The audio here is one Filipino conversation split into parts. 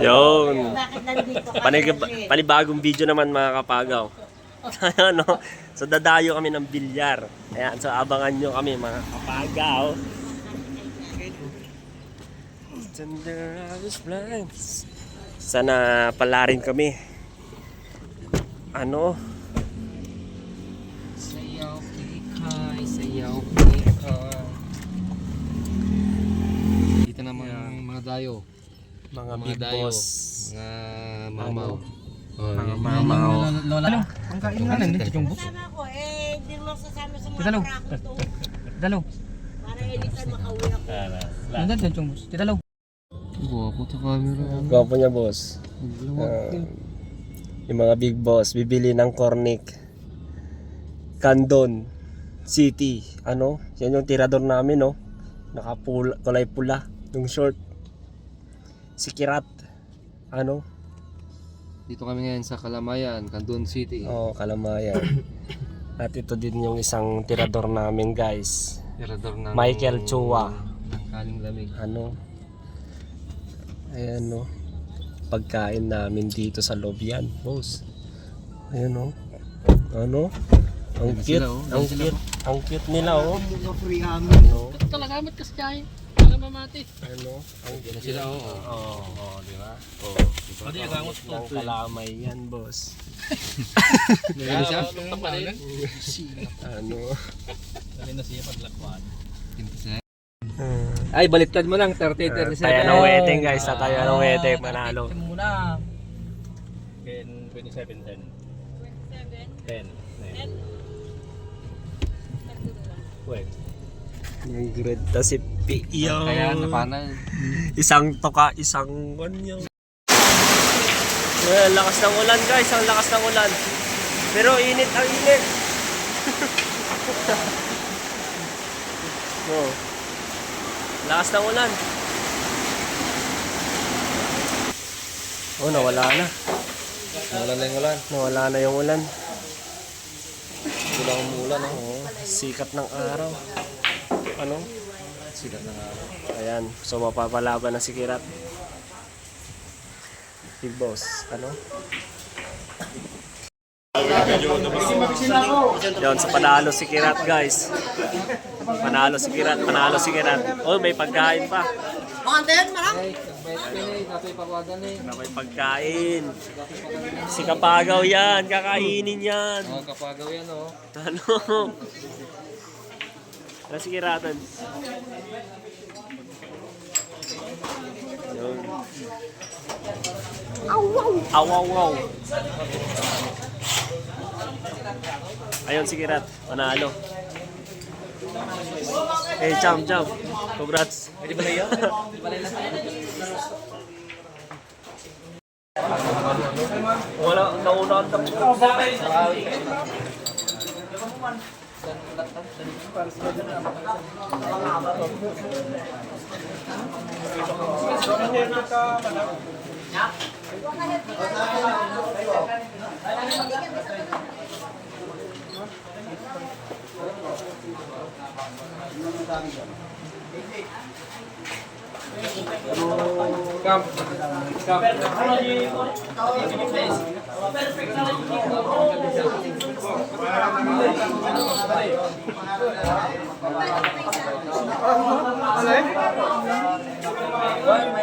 Yun. Bakit nandito ka? Panig panibagong video naman mga kapagaw. ano? So dadayo kami ng bilyar. Ayan, so abangan nyo kami mga kapagaw. Sana pala rin kami. Ano? Sayaw kikay, sayaw kikay. Dito naman mga dayo. Mga Mga big dayo. boss. Mga mamaw. Oh, Mga mamaw. Lola. Ano? Ang kain nga lang dito yung ko eh, hindi mo sasama sa mga to. Dalo. Para anytime makauwi ako. Dyan yung bus. Titalo. Guwapo to camera. Gwapo niya boss. Ah, yung mga big boss, bibili ng Cornic. Candon City. Ano? Yan yung tirador namin, no? Nakapula, kulay pula. Yung short. Si Kirat. Ano? Dito kami ngayon sa Kalamayan, Candon City. Oh, Kalamayan. At ito din yung isang tirador namin, guys. Tirador ng Michael Chua. ng kaling lamig. Ano? Ayan, no? Pagkain namin dito sa loob yan, boss. Ayan, no? Ano? Ang Ayan cute, sila, oh. ang Ayan sila, cute, ang cute nila, oh. Ano? Talaga amat kasi kaya. Wala mamati. Ano? Ang cute. sila, oo. Oo, oh, oh, di ba? Oo. Diba? Pwede yung gamot to. Ng kalamay yan, boss. Yan siya. Ano? Dali na siya paglakwan. Ay, baliktad mo lang. 30, Uh, 37. tayo ng wedding, guys. Sa tayo ng wedding, manalo. Ito muna. Ken 27, 10. 10. Wait. Yung grade ta si. Kaya napanay. Isang toka, isang ganyan. Well, lakas ng ulan guys, ang lakas ng ulan. Pero init ang init. no. Lakas ng ulan. Oh, nawala na. Wala na yung ulan. Nawala na yung ulan. Wala akong ulan. Oh. Sikat ng araw. Ano? Sikat na. Ayan, so mapapalaban na si Kirat. Big boss, ano? Yon, sa panalo si Kirat guys. Panalo si Kirat, panalo si Kirat. Oh, may pagkain pa. Pawagan eh. Na may pagkain. Si Kapagaw yan, kakainin yan. Oh, kapagaw yan oh. Ano? Ano si Kiratan? Yun. Aw, aw, aw. Ayun si Kirat, panalo. Eh, jump, jump. Congrats. Pwede ba na yun? Wala, nauna ang tapos. Come. Come. Perfect. Perfect. Alay?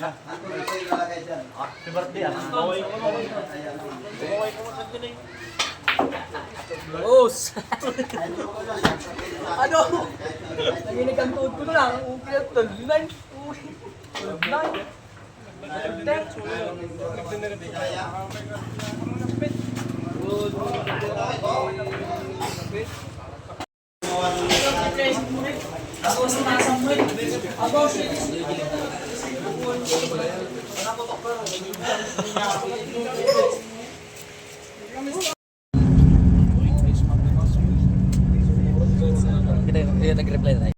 sige, sige, sige. Boss! ano? Naginig ang tuhod ko na lang. Ang pinatol. Nine. Nine. Ten. Ako sa nasa mo. Ako Kita yung nag-reply na tayo.